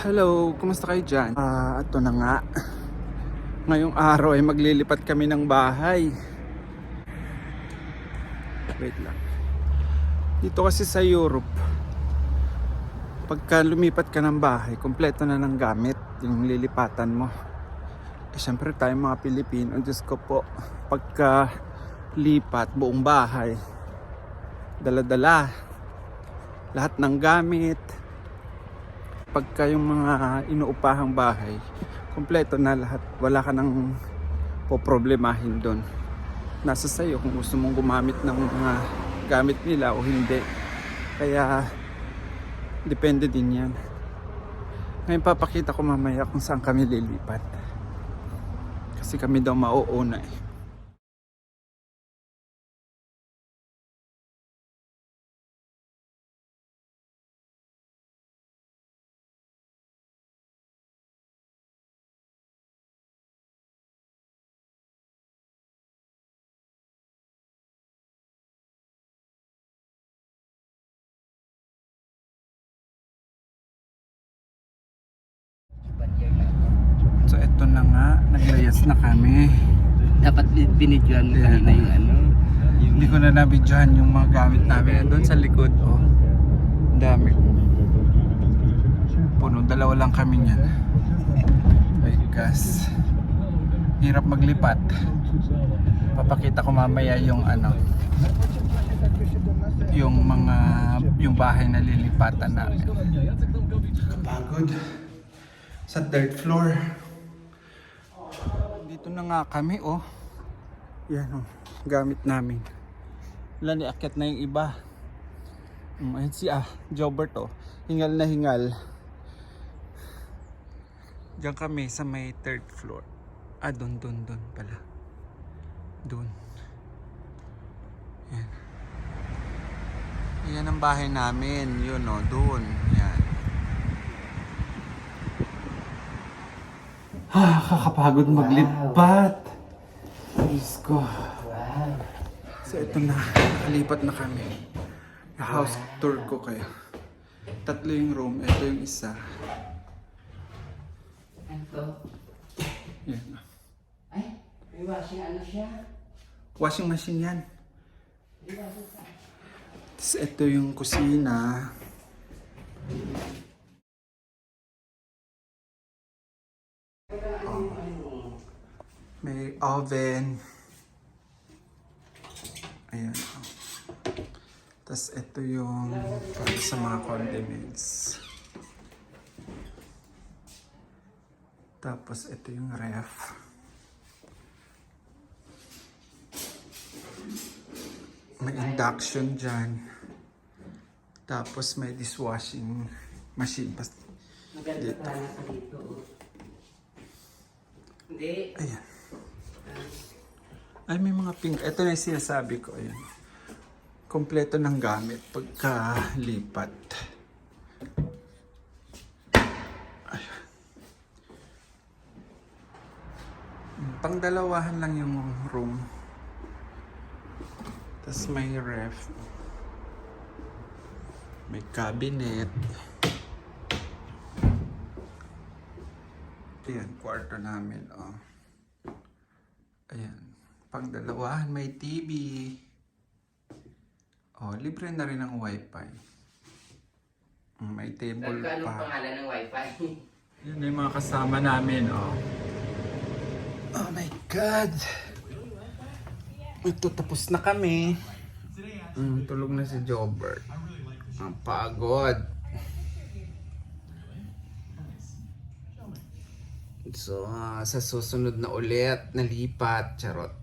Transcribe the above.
Hello, kumusta kayo dyan? Ah, ito na nga. Ngayong araw ay maglilipat kami ng bahay. Wait lang. Dito kasi sa Europe, pagka lumipat ka ng bahay, kompleto na ng gamit yung lilipatan mo. Eh, syempre tayo mga Pilipino, Diyos ko po, pagka lipat buong bahay, dala-dala, lahat ng gamit, pagka yung mga inuupahang bahay, kompleto na lahat. Wala ka nang poproblemahin doon. Nasa sayo kung gusto mong gumamit ng mga gamit nila o hindi. Kaya, depende din yan. Ngayon papakita ko mamaya kung saan kami lilipat. Kasi kami daw mauuna eh. Eto na nga, naglayas na kami. Dapat binidyoan mo Yeah. kanina yung ano. Hindi ko na nabidyohan yung mga gamit namin. Doon sa likod, oh. Ang dami. Puno, dalawa lang kami niyan. Ay, gas. Hirap maglipat. Papakita ko mamaya yung ano, yung mga, yung bahay na lilipatan namin. Kapagod. Sa third floor. Dito na nga kami, oh. Yan, oh. Gamit namin. Wala, niakyat na yung iba. Um, ayun si ah, Jobert, oh. Hingal na hingal. Diyan kami sa may third floor. Ah, dun, dun, dun pala. Dun. Yan. Yan ang bahay namin. Yun, oh. Dun. Yan. Ah, kakapagod maglipat. Diyos ko. Wow. So ito na, nakalipat na kami. House tour ko kayo. Tatlo yung room, ito yung isa. Ano to? Yan. Ay, may washing ano siya? Washing machine yan. Tapos ito yung kusina. Oh. May oven. Ayan. oh. Tapos ito yung para sa mga condiments. Tapos ito yung ref. May induction dyan. Tapos may dishwashing machine. Maganda Dito. pa na dito. Hindi. Ayan. Ay, may mga pink. Ito na yung sinasabi ko. Ayan. Kompleto ng gamit pagka lipat. Ayan. Pangdalawahan lang yung room. Tapos may ref. May cabinet. Ayan, kwarto namin, oh. Ayan. Pangdalawahan, may TV. Oh, libre na rin ang wifi. May table pa. pangalan ng wifi? Yan yung mga kasama namin, oh. Oh my God! Magtutapos na kami. Mm, tulog na si Jobert. Ang pagod. So, ah, sa susunod na ulit, nalipat, charot.